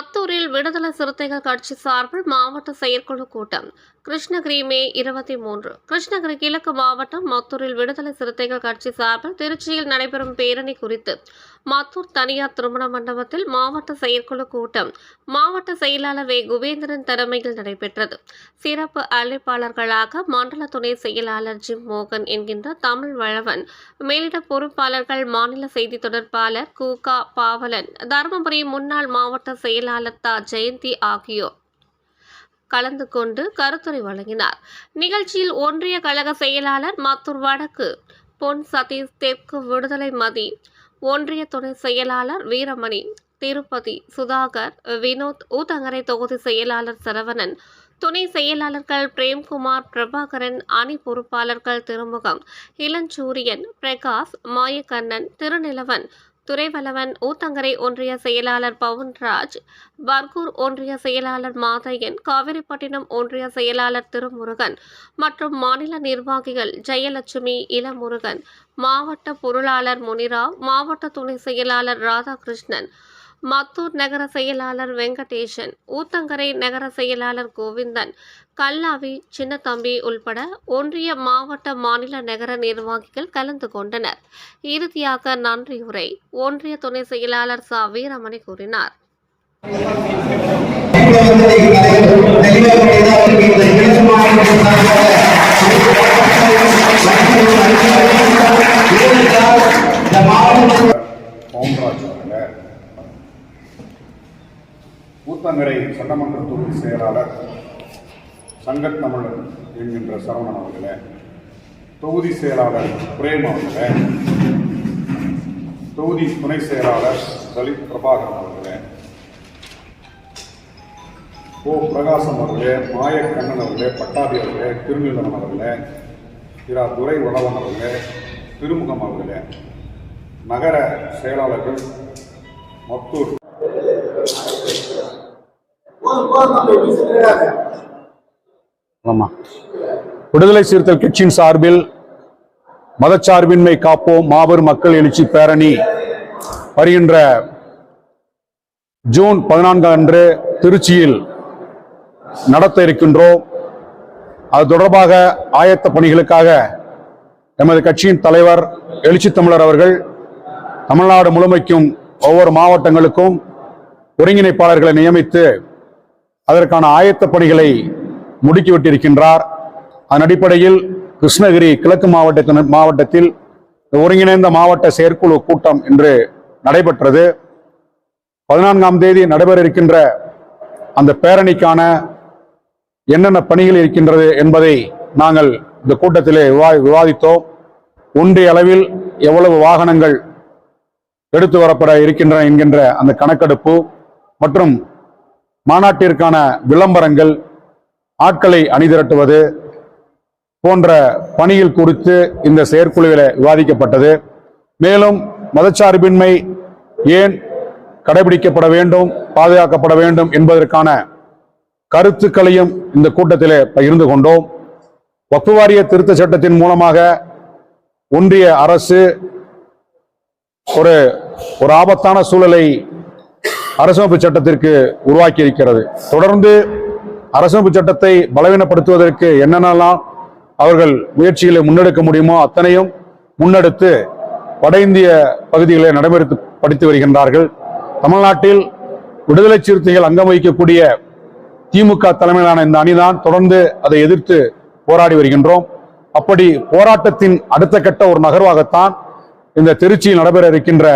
மத்தூரில் விடுதலை சிறுத்தைகள் கட்சி சார்பில் மாவட்ட செயற்குழு கூட்டம். கிருஷ்ணகிரி மே இருபத்தி மூன்று. கிருஷ்ணகிரி கிழக்கு மாவட்டம் மத்தூரில் விடுதலை சிறுத்தைகள் கட்சி சார்பில் திருச்சியில் நடைபெறும் பேரணி குறித்து மத்தூர் தனியார் திருமண மண்டபத்தில் மாவட்ட செயற்குழு கூட்டம். மாவட்ட செயலாளர் வே. குபேந்திரன் தலைமையில் நடைபெற்றது. சிறப்பு அழைப்பாளர்களாக மண்டல துணை செயலாளர் ஜிம் மோகன் என்கின்ற தமிழ் வளவன் மேலிட பொறுப்பாளர்கள் மாநில செய்தி தொடர்பாளர் கூகா பாவலன் தருமபுரி முன்னாள் மாவட்ட செயலாளர் தா. ஜெயந்தி ஆகியோர். கலந்து கொண்டு கருத்துரை வழங்கினார். நிகழ்ச்சியில் ஒன்றிய கழக செயலாளர் மாத்தூர் வடக்கு பொன் சதீஷ் தெற்கு விடுதலை மதி ஒன்றிய துணை செயலாளர் வீரமணி திருப்பதி சுதாகர் வினோத் ஊத்தங்கரை தொகுதி செயலாளர் சரவணன் துணை செயலாளர்கள் பிரேம்குமார் பிரபாகரன் அணி பொறுப்பாளர்கள் திருமுகம் இளஞ்சூரியன் பிரகாஷ் மாயக்கண்ணன் திருநிலவன் துறைவலவன் ஊத்தங்கரை ஒன்றிய செயலாளர் பவுன்ராஜ் பர்கூர் ஒன்றிய செயலாளர் மாதையன் காவிரிப்பட்டினம் ஒன்றிய செயலாளர் திருமுருகன் மற்றும் மாநில நிர்வாகிகள் ஜெயலட்சுமி இளமுருகன் மாவட்ட பொருளாளர் முனிராவ் மாவட்ட துணை செயலாளர் ராதாகிருஷ்ணன் மத்தூர் நகர செயலாளர் வெங்கடேசன் ஊத்தங்கரை நகர செயலாளர் கோவிந்தன் கல்லாவி சின்னத்தம்பி உள்பட ஒன்றிய மாவட்ட மாநில நகர நிர்வாகிகள் கலந்து கொண்டனர். இறுதியாக நன்றியுரை ஒன்றிய துணை செயலாளர் ச. வீரமணி கூறினார். மாவட்டத்தில் ஊத்தங்கரை சட்டமன்ற தொகுதி செயலாளர் சங்கத்தமிழன் என்கின்ற சரவணன் அவர்களே தொகுதி செயலாளர் பிரேம் அவர்களே தொகுதி துணை செயலாளர் தலித் பிரபாகரன் அவர்களே ஓ பிரகாசம் அவர்களே மாயக்கண்ணன் அவர்களே பட்டாபி அவர்களே திருநிலவன் அவர்களே இரா துரை வளவன் அவர்களே திருமுகம் அவர்களே நகர செயலாளர்கள் மத்தூர். ஆமா. விடுதலை சிறுத்தைகள் கட்சியின் சார்பில் மதச்சார்பின்மை காப்போம் மாபெரும் மக்கள் எழுச்சி பேரணி வருகின்ற ஜூன் பதினான்கு அன்று திருச்சியில் நடத்த இருக்கின்றோம். அது தொடர்பாக ஆயத்த பணிகளுக்காக எமது கட்சியின் தலைவர் எழுச்சி தமிழர் அவர்கள் தமிழ்நாடு முழுமைக்கும் ஒவ்வொரு மாவட்டங்களுக்கும் ஒருங்கிணைப்பாளர்களை நியமித்து அதற்கான ஆயத்த பணிகளை முடுக்கிவிட்டிருக்கின்றார். அதன் அடிப்படையில் கிருஷ்ணகிரி கிழக்கு மாவட்டத்தின் மாவட்டத்தில் ஒருங்கிணைந்த மாவட்ட செயற்குழு கூட்டம் இன்று நடைபெற்றது. பதினான்காம் தேதி நடைபெற இருக்கின்ற அந்த பேரணிக்கான என்னென்ன பணிகள் இருக்கின்றது என்பதை நாங்கள் இந்த கூட்டத்திலே விவா விவாதித்தோம். ஒன்றிய அளவில் எவ்வளவு வாகனங்கள் எடுத்து வரப்பட இருக்கின்றன என்கின்ற அந்த கணக்கெடுப்பு மற்றும் மாநாட்டிற்கான விளம்பரங்கள் ஆட்களை அணிதிரட்டுவது போன்ற பணிகள் குறித்து இந்த செயற்குழுவில் விவாதிக்கப்பட்டது. மேலும் மதச்சார்பின்மை ஏன் கடைபிடிக்கப்பட வேண்டும் பாதுகாக்கப்பட வேண்டும் என்பதற்கான கருத்துக்களையும் இந்த கூட்டத்திலே பகிர்ந்து கொண்டோம். வக்ஃபு வாரிய திருத்த சட்டத்தின் மூலமாக ஒன்றிய அரசு ஒரு ஒரு ஆபத்தான சூழலை அரசமைப்பு சட்டத்திற்கு உருவாக்கி இருக்கிறது தொடர்ந்து அரசமைப்பு சட்டத்தை பலவீனப்படுத்துவதற்கு என்னென்னலாம் அவர்கள் முயற்சிகளை முன்னெடுக்க முடியுமோ அத்தனையும் முன்னெடுத்து வட இந்திய பகுதிகளை நடைமுறைத்து படித்து வருகின்றார்கள். தமிழ்நாட்டில் விடுதலை சிறுத்தைகள் அங்கம் வகிக்கக்கூடிய திமுக தலைமையிலான இந்த அணிதான் தொடர்ந்து அதை எதிர்த்து போராடி வருகின்றோம். அப்படி போராட்டத்தின் அடுத்த கட்ட ஒரு நகர்வாகத்தான் இந்த திருச்சியில் நடைபெற இருக்கின்ற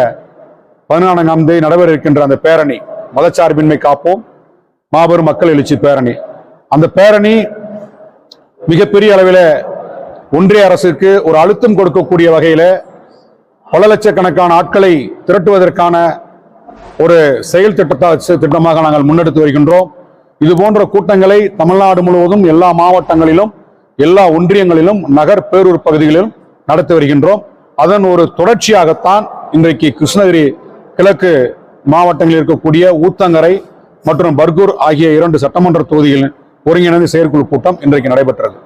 பதினான்காம் தேதி நடைபெற இருக்கின்ற அந்த பேரணி மதச்சார்பின்மை காப்போம் மாபெரும் மக்கள் எழுச்சி பேரணி. அந்த பேரணி மிகப்பெரிய அளவில் ஒன்றிய அரசுக்கு ஒரு அழுத்தம் கொடுக்கக்கூடிய வகையில் பல லட்சக்கணக்கான ஆட்களை திரட்டுவதற்கான ஒரு செயல் திட்டத்தா திட்டமாக நாங்கள் முன்னெடுத்து வருகின்றோம். இது போன்ற கூட்டங்களை தமிழ்நாடு முழுவதும் எல்லா மாவட்டங்களிலும் எல்லா ஒன்றியங்களிலும் நகர் பேரூர் பகுதிகளிலும் நடத்தி வருகின்றோம். அதன் ஒரு தொடர்ச்சியாகத்தான் இன்றைக்கு கிருஷ்ணகிரி கிழக்கு மாவட்டங்களில் இருக்கக்கூடிய ஊத்தங்கரை மற்றும் பர்கூர் ஆகிய இரண்டு சட்டமன்ற தொகுதிகளின் ஒருங்கிணைந்த செயற்குழு கூட்டம் இன்றைக்கு நடைபெற்றது.